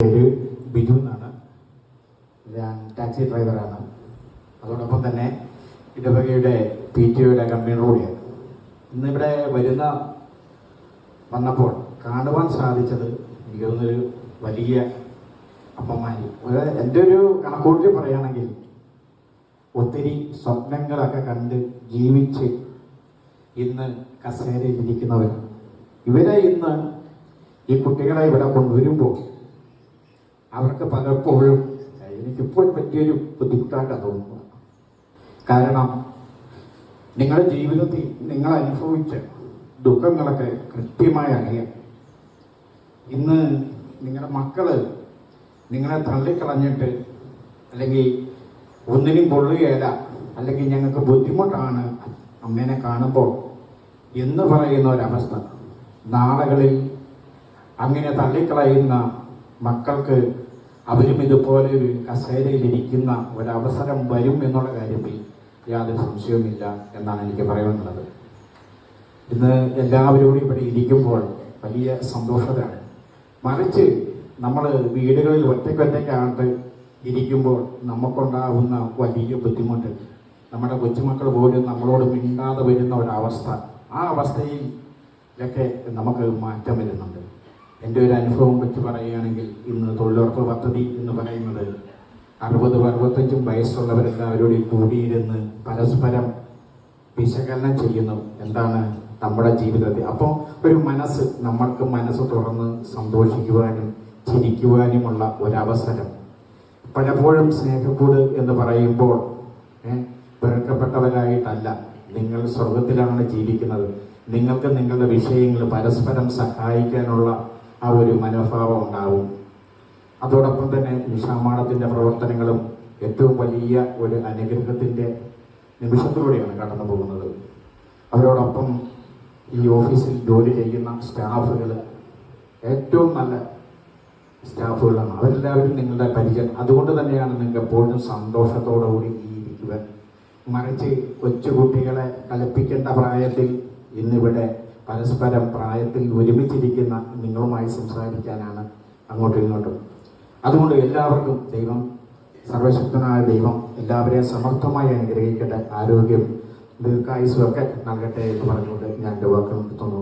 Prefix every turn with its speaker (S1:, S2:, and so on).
S1: പേര് ബിജു എന്നാണ്. ഞാൻ ടാക്സി ഡ്രൈവറാണ്. അതോടൊപ്പം തന്നെ ഇടവകയുടെ പി ടി ഒയുടെ കൺവീനർ കൂടിയാണ്. ഇന്നിവിടെ വരുന്ന വന്നപ്പോൾ കാണുവാൻ സാധിച്ചത് എനിക്ക് തോന്നുന്നൊരു വലിയ അമ്മമാരി എന്റെ ഒരു കണക്കൂട്ടി പറയുകയാണെങ്കിൽ ഒത്തിരി സ്വപ്നങ്ങളൊക്കെ കണ്ട് ജീവിച്ച് ഇന്ന് കസേരയിൽ ഇരിക്കുന്നവർ ഇവരെ ഇന്ന് ഈ കുട്ടികളെ ഇവിടെ കൊണ്ടുവരുമ്പോൾ അവർക്ക് പലപ്പോഴും എനിക്കിപ്പോൾ പറ്റിയൊരു ബുദ്ധിമുട്ടായിട്ടാണ് തോന്നുന്നത്. കാരണം നിങ്ങളുടെ ജീവിതത്തിൽ നിങ്ങൾ അനുഭവിച്ച ദുഃഖങ്ങളൊക്കെ കൃത്യമായി അറിയാം. ഇന്ന് നിങ്ങളുടെ മക്കൾ നിങ്ങളെ തള്ളിക്കളഞ്ഞിട്ട് അല്ലെങ്കിൽ ഒന്നിനും കൊള്ളുകയില്ല അല്ലെങ്കിൽ ഞങ്ങൾക്ക് ബുദ്ധിമുട്ടാണ് അമ്മേനെ കാണുമ്പോൾ എന്ന് പറയുന്ന ഒരവസ്ഥ. നാളുകളിൽ അങ്ങനെ തള്ളിക്കളയുന്ന മക്കൾക്ക് അവരും ഇതുപോലെ ഒരു കസേരയിൽ ഇരിക്കുന്ന ഒരവസരം വരും എന്നുള്ള കാര്യത്തിൽ യാതൊരു സംശയവുമില്ല എന്നാണ് എനിക്ക് പറയാനുള്ളത്. ഇന്ന് എല്ലാവരോടും ഇവിടെ ഇരിക്കുമ്പോൾ വലിയ സന്തോഷതയാണ് മറിച്ച് നമ്മൾ വീടുകളിൽ ഒറ്റയ്ക്കൊറ്റയ്ക്കാണ്ട് ഇരിക്കുമ്പോൾ നമുക്കുണ്ടാകുന്ന വലിയ ബുദ്ധിമുട്ട് നമ്മുടെ കൊച്ചുമക്കൾ പോലും നമ്മളോട് മിണ്ടാതെ വരുന്ന ഒരവസ്ഥ ആ അവസ്ഥയിൽ ഒക്കെ നമുക്ക് മാറ്റം വരുന്നുണ്ട്. എന്റെ ഒരു അനുഭവം വെച്ച് പറയുകയാണെങ്കിൽ ഇന്ന് തൊഴിലുറപ്പ് പദ്ധതി എന്ന് പറയുന്നത് അറുപതും അറുപത്തഞ്ചും വയസ്സുള്ളവരെല്ലാവരോടും കൂടിയിരുന്ന് പരസ്പരം വിശകലനം ചെയ്യുന്നു. എന്താണ് നമ്മുടെ ജീവിതത്തിൽ അപ്പോൾ ഒരു മനസ്സ് നമ്മൾക്ക് മനസ്സ് തുറന്ന് സന്തോഷിക്കുവാനും ചിരിക്കുവാനുമുള്ള ഒരവസരം. പലപ്പോഴും സ്നേഹക്കൂട് എന്ന് പറയുമ്പോൾ വെറുക്കപ്പെട്ടവരായിട്ടല്ല. നിങ്ങൾ സ്വർഗത്തിലാണ് ജീവിക്കുന്നത്. നിങ്ങൾക്ക് നിങ്ങളുടെ വിഷയങ്ങൾ പരസ്പരം സഹായിക്കാനുള്ള ആ ഒരു മനോഭാവം ഉണ്ടാവും. അതോടൊപ്പം തന്നെ നിഷാമാണത്തിന്റെ പ്രവർത്തനങ്ങളും ഏറ്റവും വലിയ ഒരു അനുഗ്രഹത്തിന്റെ നിമിഷത്തിലൂടെയാണ് കടന്നു പോകുന്നത്. അവരോടൊപ്പം ഈ ഓഫീസിൽ ജോലി ചെയ്യുന്ന സ്റ്റാഫുകൾ ഏറ്റവും നല്ല സ്റ്റാഫുകളാണ്. അവരെല്ലാവരും നിങ്ങളുടെ പരിചയം. അതുകൊണ്ട് തന്നെയാണ് നിങ്ങൾ എപ്പോഴും സന്തോഷത്തോടുകൂടി ഈ ഇരിക്കുവാൻ മറിച്ച് കൊച്ചുകുട്ടികളെ കളിപ്പിക്കേണ്ട പ്രായത്തിൽ ഇന്നിവിടെ പരസ്പരം പ്രായത്തിൽ ഒരുമിച്ചിരിക്കുന്ന നിങ്ങളുമായി സംസാരിക്കാനാണ് അങ്ങോട്ടും ഇങ്ങോട്ടും. അതുകൊണ്ട് എല്ലാവർക്കും ദൈവം സർവശക്തനായ ദൈവം എല്ലാവരെയും സമർത്ഥമായി അനുഗ്രഹിക്കട്ടെ. ആരോഗ്യം ദീർഘായുസൊക്കെ നൽകട്ടെ എന്ന് പറഞ്ഞുകൊണ്ട് ഞാൻ വാക്കുകൾ നിർത്തുന്നു.